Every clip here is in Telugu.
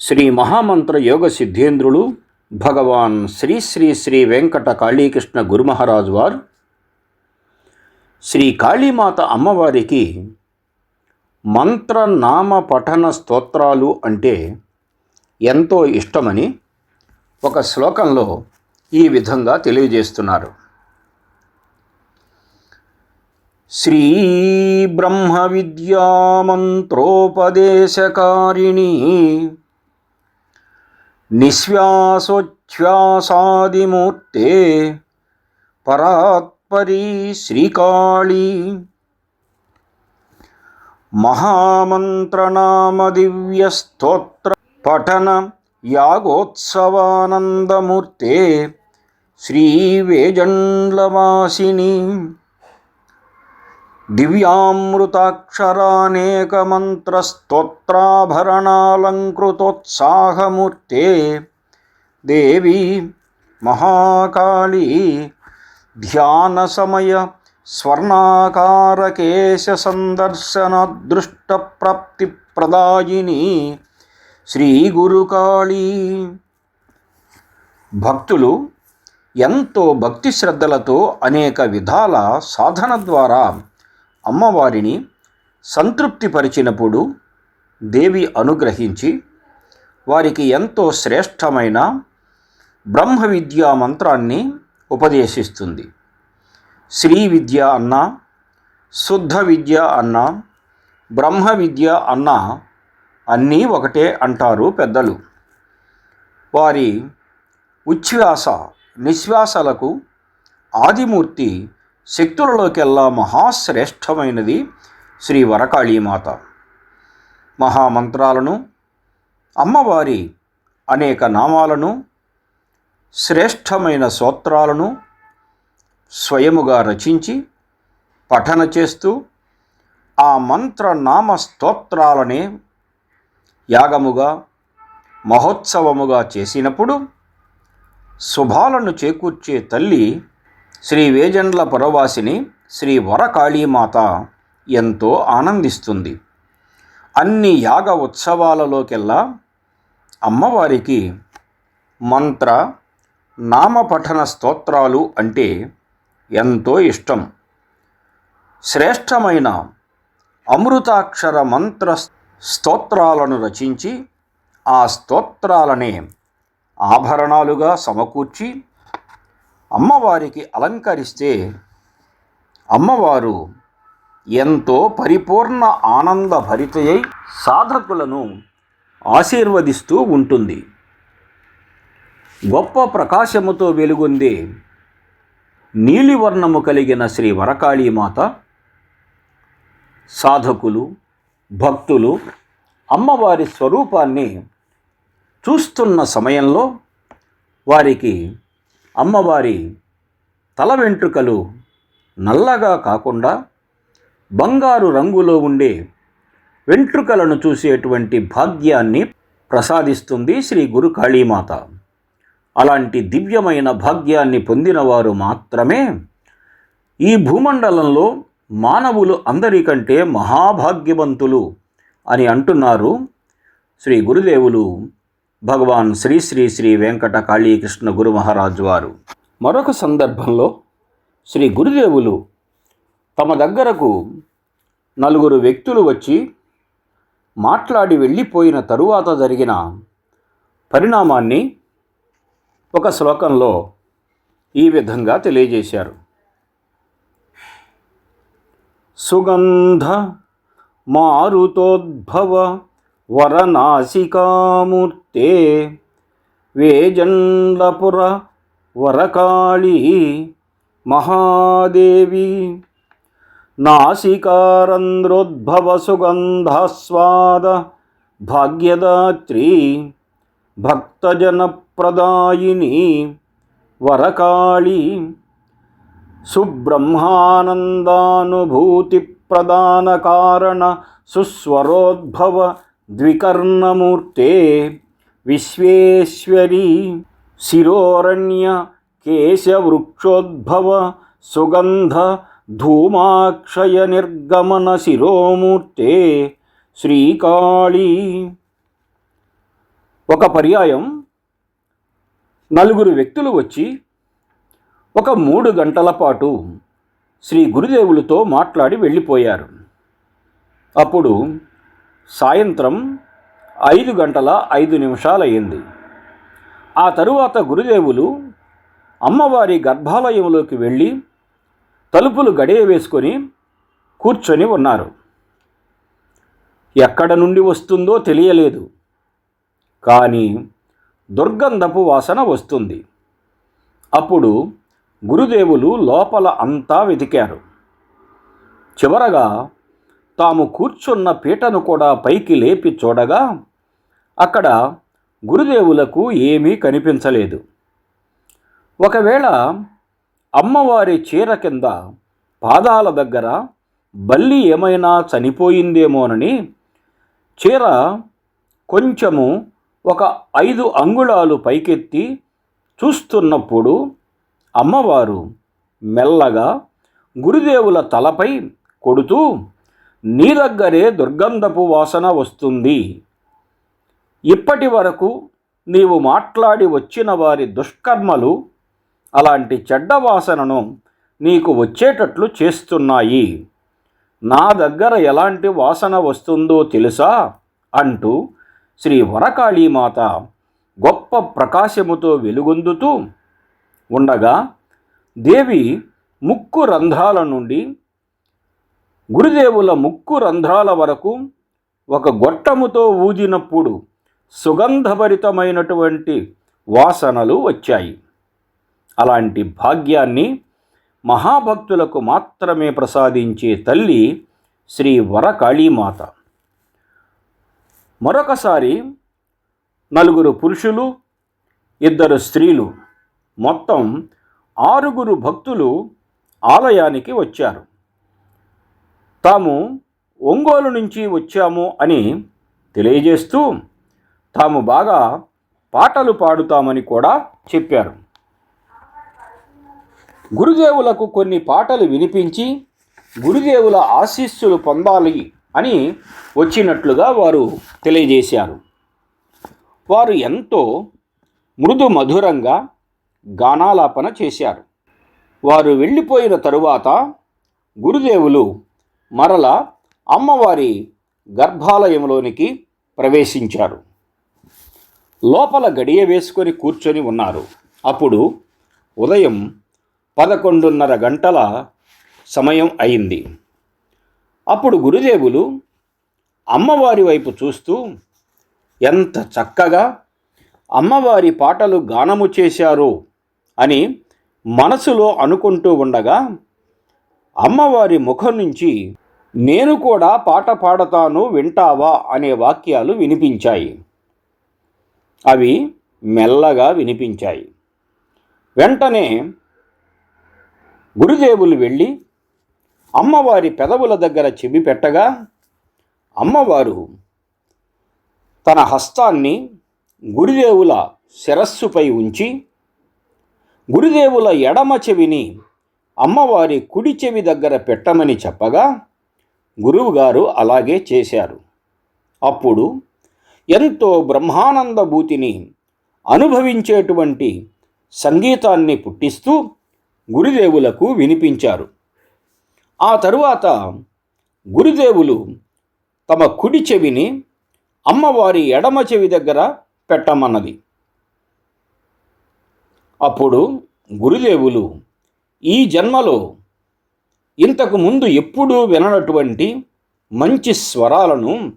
శ్రీ మహామంత్ర యోగ సిద్ధేంద్రులు భగవాన్ శ్రీ శ్రీ శ్రీ వెంకట కాళీకృష్ణ గురుమహారాజు వారు శ్రీ కాళీమాత అమ్మవారికి మంత్ర నామ పఠన స్తోత్రాలు అంటే ఎంతో ఇష్టమని ఒక శ్లోకంలో ఈ విధంగా తెలియజేస్తున్నారు. శ్రీ బ్రహ్మ విద్యా మంత్రోపదేశకారిణి నిశ్వాసోచ్ఛ్వాసాదిమూర్తే పరాత్పరీ శ్రీకాళీ. మహామంత్రనామదివ్యస్తోత్ర పఠన యాగోత్సవానందమూర్తే శ్రీవేజండ్లవాసిని. దివ్యామృతాక్షరానేకమంత్రస్తోత్రాభరణాలంకృతోత్సాహమూర్తే దేవి మహాకాళీ ధ్యానసమయ స్వర్ణాకారకేశ శ్రీగురుకాళీ శ్రీ గురుకాళీ భక్తులు ఎంతో భక్తి శ్రద్ధలతో అనేక విధాల సాధన ద్వారా అమ్మవారిని సంతృప్తిపరిచినప్పుడు దేవి అనుగ్రహించి వారికి ఎంతో శ్రేష్టమైన బ్రహ్మ విద్యా మంత్రాన్ని ఉపదేశిస్తుంది. శ్రీ విద్య అన్న శుద్ధ విద్య అన్న బ్రహ్మ విద్య అన్న అన్నీ ఒకటే అంటారు పెద్దలు. వారి ఉచ్ఛ్వాస నిశ్వాసలకు ఆదిమూర్తి శక్తులలోకెల్లా మహాశ్రేష్టమైనది శ్రీ వరకాళీమాత మహామంత్రాలను అమ్మవారి అనేక నామాలను శ్రేష్టమైన సూత్రాలను స్వయముగా రచించి పఠన చేస్తూ ఆ మంత్రనామ స్తోత్రాలనే యాగముగా మహోత్సవముగా చేసినప్పుడు శుభాలను చేకూర్చే తల్లి శ్రీ వేజండ్ల పురవాసిని శ్రీ వరకాళీమాత ఎంతో ఆనందిస్తుంది. అన్ని యాగ ఉత్సవాలలోకెల్లా అమ్మవారికి మంత్ర నామపఠన స్తోత్రాలు అంటే ఎంతో ఇష్టం. శ్రేష్టమైన అమృతాక్షర మంత్ర స్తోత్రాలను రచించి ఆ స్తోత్రాలనే ఆభరణాలుగా సమకూర్చి అమ్మవారికి అలంకరిస్తే అమ్మవారు ఎంతో పరిపూర్ణ ఆనంద భరితయై సాధకులను ఆశీర్వదిస్తూ ఉంటుంది. గొప్ప ప్రకాశముతో వెలుగొందే నీలివర్ణము కలిగిన శ్రీ వరకాళీమాత సాధకులు భక్తులు అమ్మవారి స్వరూపాన్ని చూస్తున్న సమయంలో వారికి అమ్మవారి తల వెంట్రుకలు నల్లగా కాకుండా బంగారు రంగులో ఉండే వెంట్రుకలను చూసేటువంటి భాగ్యాన్ని ప్రసాదిస్తుంది శ్రీ గురు కాళీమాత. అలాంటి దివ్యమైన భాగ్యాన్ని పొందినవారు మాత్రమే ఈ భూమండలంలో మానవులు అందరికంటే మహాభాగ్యవంతులు అని అంటున్నారు శ్రీ గురుదేవులు. భగవాన్ శ్రీ శ్రీ శ్రీ వెంకట కాళీకృష్ణ గురు మహారాజు వారు. మరొక సందర్భంలో శ్రీ గురుదేవులు తమ దగ్గరకు నలుగురు వ్యక్తులు వచ్చి మాట్లాడి వెళ్ళిపోయిన తరువాత జరిగిన పరిణామాన్ని ఒక శ్లోకంలో ఈ విధంగా తెలియజేశారు. సుగంధ మారుతోద్భవ వరనాసికామూర్తే వేజండ్లపుర వరకాళి మహాదేవి. నాసికారంధ్రోద్భవ సుగంధాస్వాద భాగ్యదాత్రి భక్తజనప్రదాయిని వరకాళి. సుబ్రహ్మానందానుభూతి ప్రధాన కారణ సుస్వరోద్భవ ద్వికర్ణమూర్తే విశ్వేశ్వరి శిరోరణ్య కేశవృక్షోద్భవ సుగంధ ధూమాక్షయ నిర్గమన శిరోమూర్తే శ్రీకాళీ. ఒక పర్యాయం. నలుగురు వ్యక్తులు వచ్చి ఒక మూడు గంటల పాటు శ్రీ గురుదేవులతో మాట్లాడి వెళ్ళిపోయారు. అప్పుడు సాయంత్రం ఐదు గంటల ఐదు నిమిషాలయ్యింది. ఆ తరువాత గురుదేవులు అమ్మవారి గర్భాలయంలోకి వెళ్ళి తలుపులు గడియ వేసుకొని కూర్చొని ఉన్నారు. ఎక్కడ నుండి వస్తుందో తెలియలేదు. కానీ దుర్గంధపు వాసన వస్తుంది. అప్పుడు గురుదేవులు లోపల అంతా వెతికారు. చివరగా తాము కూర్చున్న పీటను కూడా పైకి లేపి చూడగా అక్కడ గురుదేవులకు ఏమీ కనిపించలేదు. ఒకవేళ అమ్మవారి చీర కింద పాదాల దగ్గర బల్లి ఏమైనా చనిపోయిందేమోనని చీర కొంచెము ఒక ఐదు అంగుళాలు పైకెత్తి చూస్తున్నప్పుడు అమ్మవారు మెల్లగా గురుదేవుల తలపై కొడుతూ నీ దగ్గరే దుర్గంధపు వాసన వస్తుంది. ఇప్పటి వరకు నీవు మాట్లాడి వచ్చిన వారి దుష్కర్మలు అలాంటి చెడ్డ వాసనను నీకు వచ్చేటట్లు చేస్తున్నాయి. నా దగ్గర ఎలాంటి వాసన వస్తుందో తెలుసా? అంటూ శ్రీ వరకాళీమాత గొప్ప ప్రకాశముతో వెలుగొందుతూ ఉండగా దేవి ముక్కు రంధ్రాల నుండి గురుదేవుల ముక్కు రంధ్రాల వరకు ఒక గొట్టముతో ఊదినప్పుడు సుగంధభరితమైనటువంటి వాసనలు వచ్చాయి. అలాంటి భాగ్యాన్ని మహాభక్తులకు మాత్రమే ప్రసాదించే తల్లి శ్రీ వరకాళీమాత. మరొకసారి నలుగురు పురుషులు ఇద్దరు స్త్రీలు మొత్తం ఆరుగురు భక్తులు ఆలయానికి వచ్చారు. తాము ఒంగోలు నుంచి వచ్చాము అని తెలియజేస్తూ తాము బాగా పాటలు పాడుతామని కూడా చెప్పారు. గురుదేవులకు కొన్ని పాటలు వినిపించి గురుదేవుల ఆశీస్సులు పొందాలి అని వచ్చినట్లుగా వారు తెలియజేశారు. వారు ఎంతో మృదు మధురంగా గానాలాపన చేశారు. వారు వెళ్ళిపోయిన తరువాత గురుదేవులు మరల అమ్మవారి గర్భాలయంలోనికి ప్రవేశించారు. లోపల గడియ వేసుకొని కూర్చొని ఉన్నారు. అప్పుడు ఉదయం పదకొండున్నర గంటల సమయం అయింది. అప్పుడు గురుదేవులు అమ్మవారి వైపు చూస్తూ ఎంత చక్కగా అమ్మవారి పాటలు గానము చేశారో అని మనసులో అనుకుంటూ ఉండగా అమ్మవారి ముఖం నుంచి నేను కూడా పాట పాడతాను వింటావా అనే వాక్యాలు వినిపించాయి. అవి మెల్లగా వినిపించాయి. వెంటనే గురుదేవులు వెళ్ళి అమ్మవారి పెదవుల దగ్గర చెవి పెట్టగా అమ్మవారు తన హస్తాన్ని గురుదేవుల శిరస్సుపై ఉంచి గురుదేవుల ఎడమ చెవిని అమ్మవారి కుడి చెవి దగ్గర పెట్టమని చెప్పగా గురువుగారు అలాగే చేశారు. అప్పుడు ఎంతో బ్రహ్మానందభూతిని అనుభవించేటువంటి సంగీతాన్ని పుట్టిస్తూ గురుదేవులకు వినిపించారు. ఆ తరువాత గురుదేవులు తమ కుడి చెవిని అమ్మవారి ఎడమ చెవి దగ్గర పెట్టమన్నది. అప్పుడు గురుదేవులు ఈ జన్మలో ఇంతకు ముందు ఎప్పుడూ విననటువంటి మంచి స్వరాలను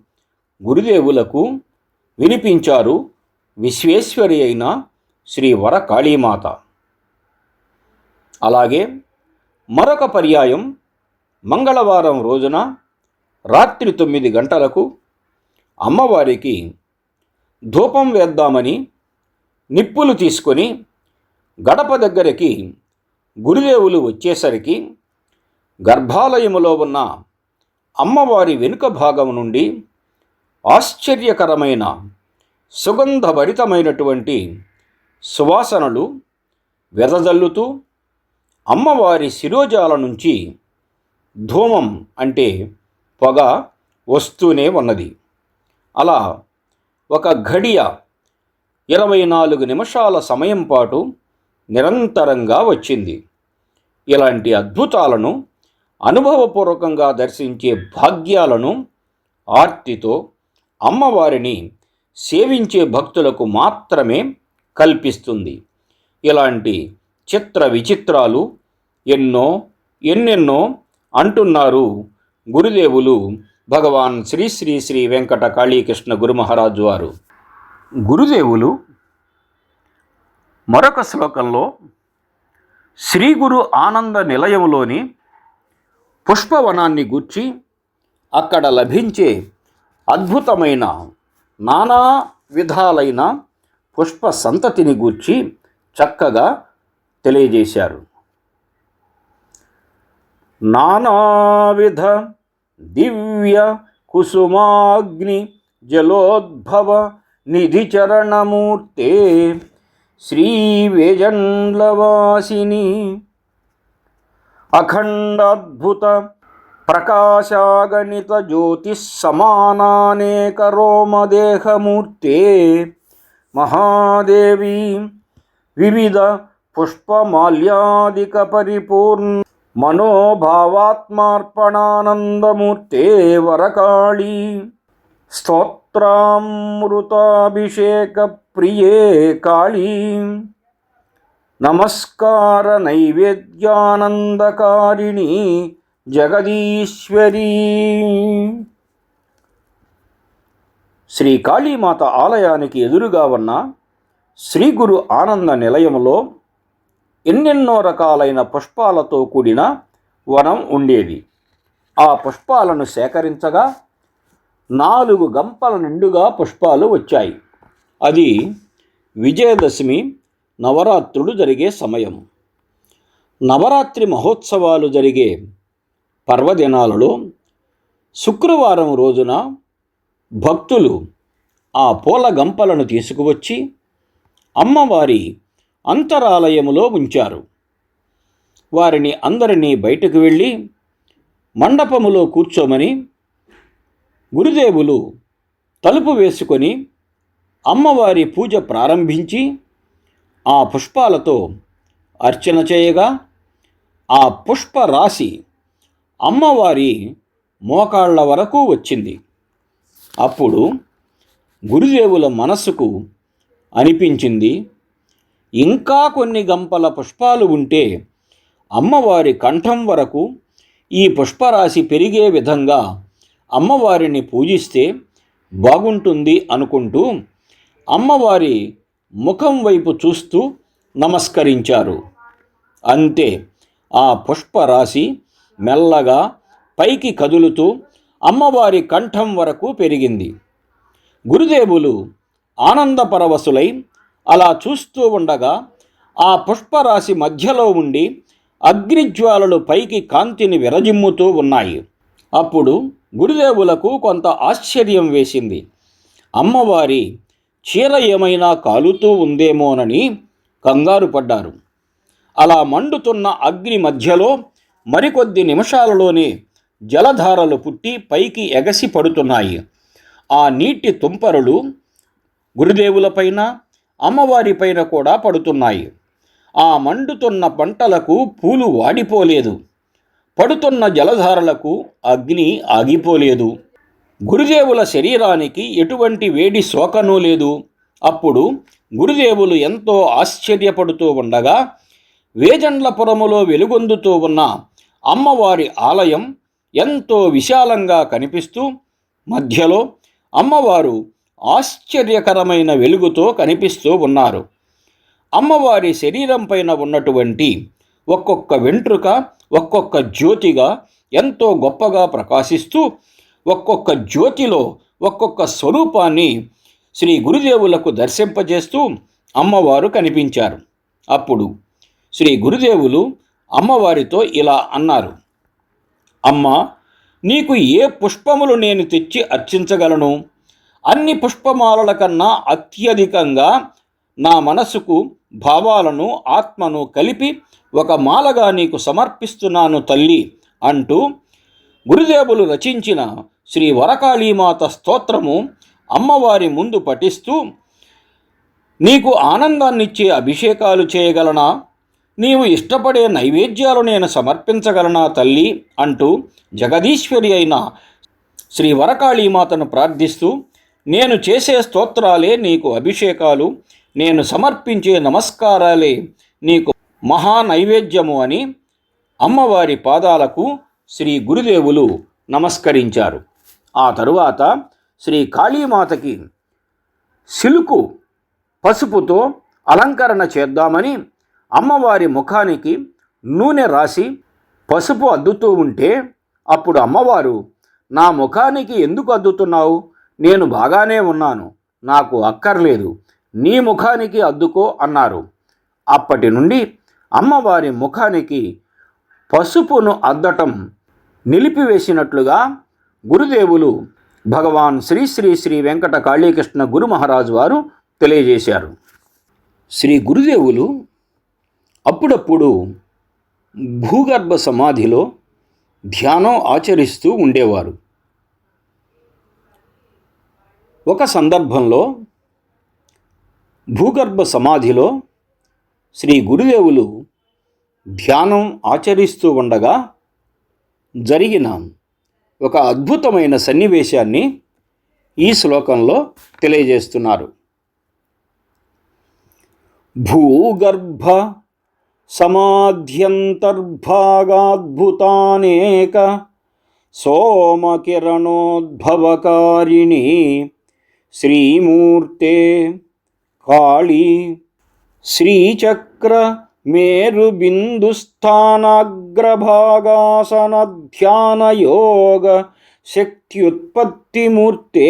గురుదేవులకు వినిపించారు విశ్వేశ్వరి అయిన శ్రీ వర కాళీమాత అలాగే మరొక పర్యాయం మంగళవారం రోజున రాత్రి తొమ్మిది గంటలకు అమ్మవారికి ధూపం వేద్దామని నిప్పులు తీసుకొని గడప దగ్గరికి గురుదేవులు వచ్చేసరికి గర్భాలయములో ఉన్న అమ్మవారి వెనుక భాగం నుండి ఆశ్చర్యకరమైన సుగంధభరితమైనటువంటి సువాసనలు వెదజల్లుతూ అమ్మవారి శిరోజాల నుంచి ధూమం అంటే పొగ వస్తూనే ఉన్నది. అలా ఒక ఘడియ ఇరవై నాలుగు నిమిషాల సమయం పాటు నిరంతరంగా వచ్చింది. ఇలాంటి అద్భుతాలను అనుభవపూర్వకంగా దర్శించే భాగ్యాలను ఆర్తితో అమ్మవారిని సేవించే భక్తులకు మాత్రమే కల్పిస్తుంది. ఇలాంటి చిత్ర విచిత్రాలు ఎన్నో ఎన్నెన్నో అంటున్నారు గురుదేవులు భగవాన్ శ్రీ శ్రీ శ్రీ వెంకట కాళీకృష్ణ గురుమహారాజు వారు. గురుదేవులు మరొక శ్లోకంలో శ్రీ గురు ఆనంద నిలయంలోని పుష్పవనాన్ని గూర్చి అక్కడ లభించే అద్భుతమైన నానా విధాలైన పుష్ప సంతతిని గూర్చి చక్కగా తెలియజేశారు. నానావిధ దివ్య కుసుమాగ్ని జలోద్భవ నిధిచరణమూర్తే శ్రీ వేజండ్లవాసిని అఖండాద్భుత ప్రకాశాగణిత జ్యోతి సమానానేక రోమదేహమూర్తే మహాదేవి వివిధ పుష్పమాల్యాదిక పరిపూర్ణ మనోభావాత్మార్పణానందమూర్తే జగదీశ్వరీ. శ్రీ కాళీమాత ఆలయానికి ఎదురుగా ఉన్న శ్రీ గురు ఆనంద నిలయంలో ఎన్నెన్నో రకాలైన పుష్పాలతో కూడిన వనం ఉండేది. ఆ పుష్పాలను సేకరించగా నాలుగు గంపల నిండుగా పుష్పాలు వచ్చాయి. అది విజయదశమి నవరాత్రులు జరిగే సమయం. నవరాత్రి మహోత్సవాలు జరిగే పర్వదినాలలో శుక్రవారం రోజున భక్తులు ఆ పూల గంపలను తీసుకువచ్చి అమ్మవారి అంతరాలయములో ఉంచారు. వారిని అందరినీ బయటకు వెళ్ళి మండపములో కూర్చోమని గురుదేవులు తలుపు వేసుకొని అమ్మవారి పూజ ప్రారంభించి ఆ పుష్పాలతో అర్చన చేయగా ఆ పుష్ప రాశి అమ్మవారి మోకాళ్ళ వరకు వచ్చింది. అప్పుడు గురుదేవుల మనస్సుకు అనిపించింది ఇంకా కొన్ని గంపల పుష్పాలు ఉంటే అమ్మవారి కంఠం వరకు ఈ పుష్పరాశి పెరిగే విధంగా అమ్మవారిని పూజిస్తే బాగుంటుంది అనుకుంటూ అమ్మవారి ముఖం వైపు చూస్తూ నమస్కరించారు. అంతే ఆ పుష్పరాశి మెల్లగా పైకి కదులుతూ అమ్మవారి కంఠం వరకు పెరిగింది. గురుదేవులు ఆనందపరవశులై అలా చూస్తూ ఉండగా ఆ పుష్పరాశి మధ్యలో ఉండి అగ్నిజ్వాలలు పైకి కాంతిని విరజిమ్ముతూ ఉన్నాయి. అప్పుడు గురుదేవులకు కొంత ఆశ్చర్యం వేసింది. అమ్మవారి చీర ఏమైనా కాలుతూ ఉందేమోనని కంగారు పడ్డారు. అలా మండుతున్న అగ్ని మధ్యలో మరికొద్ది నిమిషాలలోనే జలధారలు పుట్టి పైకి ఎగసి పడుతున్నాయి. ఆ నీటి తుంపరులు గురుదేవులపైన అమ్మవారిపైన కూడా పడుతున్నాయి. ఆ మండుతున్న పంటలకు పూలు వాడిపోలేదు. పడుతున్న జలధారలకు అగ్ని ఆగిపోలేదు. గురుదేవుల శరీరానికి ఎటువంటి వేడి శోకనూ లేదు. అప్పుడు గురుదేవులు ఎంతో ఆశ్చర్యపడుతూ ఉండగా వేజండ్లపురములో వెలుగొందుతూ ఉన్న అమ్మవారి ఆలయం ఎంతో విశాలంగా కనిపిస్తూ మధ్యలో అమ్మవారు ఆశ్చర్యకరమైన వెలుగుతో కనిపిస్తూ ఉన్నారు. అమ్మవారి శరీరం పైన ఉన్నటువంటి ఒక్కొక్క వెంట్రుక ఒక్కొక్క జ్యోతిగా ఎంతో గొప్పగా ప్రకాశిస్తూ ఒక్కొక్క జ్యోతిలో ఒక్కొక్క స్వరూపాన్ని శ్రీ గురుదేవులకు దర్శింపజేస్తూ అమ్మవారు కనిపించారు. అప్పుడు శ్రీ గురుదేవులు అమ్మవారితో ఇలా అన్నారు. అమ్మ నీకు ఏ పుష్పములు నేను తెచ్చి అర్చించగలను? అన్ని పుష్పమాలల కన్నా అత్యధికంగా నా మనసుకు భావాలను ఆత్మను కలిపి ఒక మాలగా నీకు సమర్పిస్తున్నాను తల్లి అంటూ గురుదేవులు రచించిన శ్రీ వరకాళీమాత స్తోత్రము అమ్మవారి ముందు పఠిస్తూ నీకు ఆనందాన్నిచ్చే అభిషేకాలు చేయగలనా? నీవు ఇష్టపడే నైవేద్యాలు నేను సమర్పించగలనా తల్లి? అంటూ జగదీశ్వరి అయిన శ్రీ వరకాళీమాతను ప్రార్థిస్తూ నేను చేసే స్తోత్రాలే నీకు అభిషేకాలు నేను సమర్పించే నమస్కారాలే నీకు మహా నైవేద్యము అని అమ్మవారి పాదాలకు శ్రీ గురుదేవులు నమస్కరించారు. ఆ తరువాత శ్రీ కాళీమాతకి సిలుకు పసుపుతో అలంకరణ చేద్దామని అమ్మవారి ముఖానికి నూనె రాసి పసుపు అద్దుతూ ఉంటే అప్పుడు అమ్మవారు నా ముఖానికి ఎందుకు అద్దుతున్నావు? నేను బాగానే ఉన్నాను నాకు అక్కర్లేదు నీ ముఖానికి అద్దుకో అన్నారు. అప్పటి నుండి అమ్మవారి ముఖానికి పసుపును అద్దటం నిలిపివేసినట్లుగా గురుదేవులు భగవాన్ శ్రీ శ్రీ శ్రీ వెంకట కాళీకృష్ణ గురు మహారాజు వారు తెలియజేశారు. శ్రీ గురుదేవులు అప్పుడప్పుడు భూగర్భ సమాధిలో ధ్యానం ఆచరిస్తూ ఉండేవారు. ఒక సందర్భంలో భూగర్భ సమాధిలో శ్రీ గురుదేవులు ధ్యానం ఆచరిస్తూ ఉండగా జరిగిన ఒక అద్భుతమైన సన్నివేశాన్ని ఈ శ్లోకంలో తెలియజేస్తున్నారు. భూగర్భ సమాధ్యంతర్భాగాద్భుతానేక సోమకిరణోద్భవకారిణి శ్రీమూర్తే కాళీ శ్రీచక్ర మేరుబిందుస్థానాగ్రభాగాసనధ్యానయోగ శక్త్యుత్పత్తిమూర్తే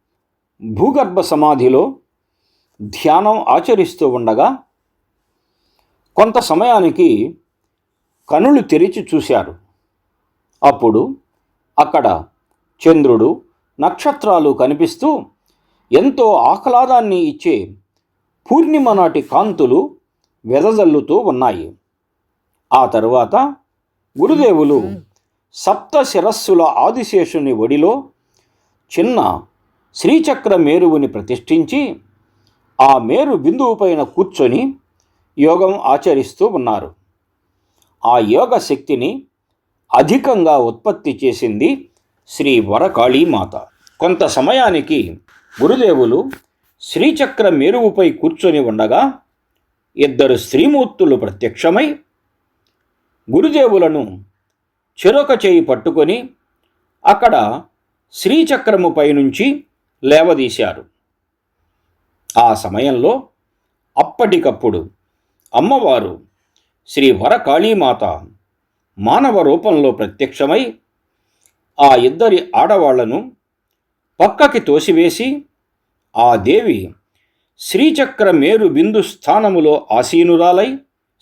భూగర్భ సమాధిలో ధ్యానం ఆచరిస్తూ ఉండగా కొంత సమయానికి కనులు తెరిచి చూశారు. అప్పుడు అక్కడ చంద్రుడు నక్షత్రాలు కనిపిస్తూ ఎంతో ఆహ్లాదాన్ని ఇచ్చే పూర్ణిమ నాటి కాంతులు వెదజల్లుతూ ఉన్నాయి. ఆ తరువాత గురుదేవులు సప్త శిరస్సుల ఆదిశేషుని ఒడిలో చిన్న శ్రీచక్ర మేరువుని ప్రతిష్ఠించి ఆ మేరు బిందువు పైన కూర్చొని యోగం ఆచరిస్తూ ఉన్నారు. ఆ యోగ శక్తిని అధికంగా ఉత్పత్తి చేసింది శ్రీ వరకాళీమాత. కొంత సమయానికి గురుదేవులు శ్రీచక్ర మేరువుపై కూర్చొని ఉండగా ఇద్దరు స్త్రీమూర్తులు ప్రత్యక్షమై గురుదేవులను చెరొక చేయి పట్టుకొని అక్కడ శ్రీచక్రముపై నుంచి లేవదీశారు. ఆ సమయంలో అప్పటికప్పుడు అమ్మవారు శ్రీ వరకాళీమాత మానవ రూపంలో ప్రత్యక్షమై ఆ ఇద్దరి ఆడవాళ్ళను పక్కకి తోసివేసి ఆ దేవి శ్రీచక్ర మేరు బిందు స్థానములో ఆసీనురాలై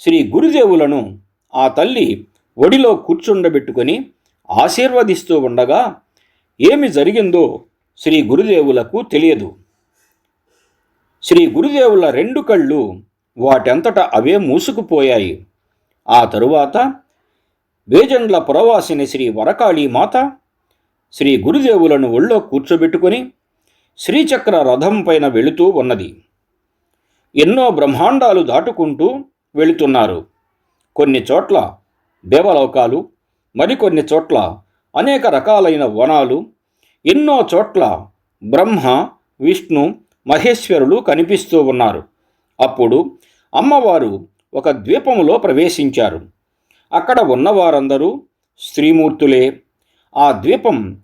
శ్రీ గురుదేవులను ఆ తల్లి ఒడిలో కూర్చుండబెట్టుకొని ఆశీర్వదిస్తూ ఉండగా ఏమి జరిగిందో శ్రీ గురుదేవులకు తెలియదు. శ్రీ గురుదేవుల రెండు కళ్ళు వాటంతట అవే మూసుకుపోయాయి. ఆ తరువాత వేజండ్ల పురవాసిని శ్రీ వరకాళీ మాత శ్రీ గురుదేవులను ఒళ్ళో కూర్చోబెట్టుకొని శ్రీచక్ర రథం పైన వెళుతూ ఉన్నది. ఎన్నో బ్రహ్మాండాలు దాటుకుంటూ వెళుతున్నారు. కొన్ని చోట్ల దేవలోకాలు మరికొన్ని చోట్ల అనేక రకాలైన వనాలు ఎన్నో చోట్ల బ్రహ్మ విష్ణు మహేశ్వరులు కనిపిస్తూ ఉన్నారు. అప్పుడు అమ్మవారు ఒక ద్వీపములో ప్రవేశించారు. అక్కడ ఉన్నవారందరూ స్త్రీమూర్తులే. ఆ ద్వీపం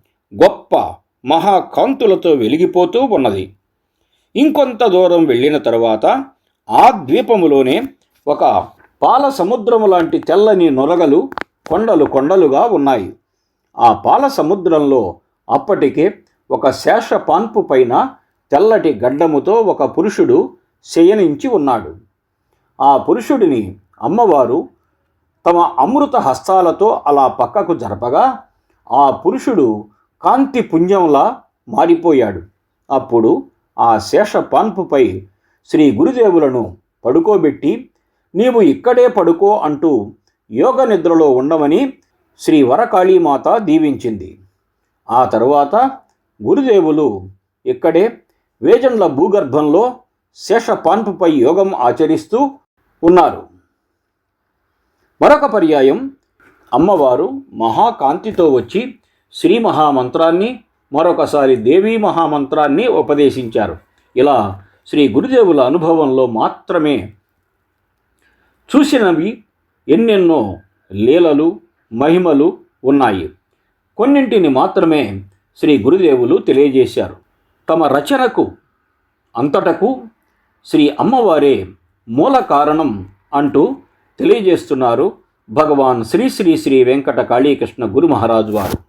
గొప్ప మహాకాంతులతో వెలిగిపోతూ ఉన్నది. ఇంకొంత దూరం వెళ్ళిన తరువాత ఆ ద్వీపములోనే ఒక పాల సముద్రము లాంటి తెల్లని నొరగలు కొండలు కొండలుగా ఉన్నాయి. ఆ పాల సముద్రంలో అప్పటికే ఒక శేష పాన్పు పైన తెల్లటి గడ్డముతో ఒక పురుషుడు శయనించి ఉన్నాడు. ఆ పురుషుడిని అమ్మవారు తమ అమృత హస్తాలతో అలా పక్కకు జరపగా ఆ పురుషుడు కాంతి పుంజంలా మారిపోయాడు. అప్పుడు ఆ శేష పాన్పుపై శ్రీ గురుదేవులను పడుకోబెట్టి నీవు ఇక్కడే పడుకో అంటూ యోగ నిద్రలో ఉండమని శ్రీ వరకాళీమాత దీవించింది. ఆ తరువాత గురుదేవులు ఇక్కడే వేజండ్ల భూగర్భంలో శేష పాన్పుపై యోగం ఆచరిస్తూ ఉన్నారు. మరొక పర్యాయం అమ్మవారు మహాకాంతితో వచ్చి శ్రీ మహామంత్రాన్ని మరొకసారి దేవీ మహామంత్రాన్ని ఉపదేశించారు. ఇలా శ్రీ గురుదేవుల అనుభవంలో మాత్రమే చూసినవి ఎన్నెన్నో లీలలు మహిమలు ఉన్నాయి. కొన్నింటిని మాత్రమే శ్రీ గురుదేవులు తెలియజేశారు. తమ రచనకు అంతటకు శ్రీ అమ్మవారే మూల కారణం అంటూ తెలియజేస్తున్నారు భగవాన్ శ్రీ శ్రీ శ్రీ వెంకట కాళీకృష్ణ గురు మహారాజు వారు.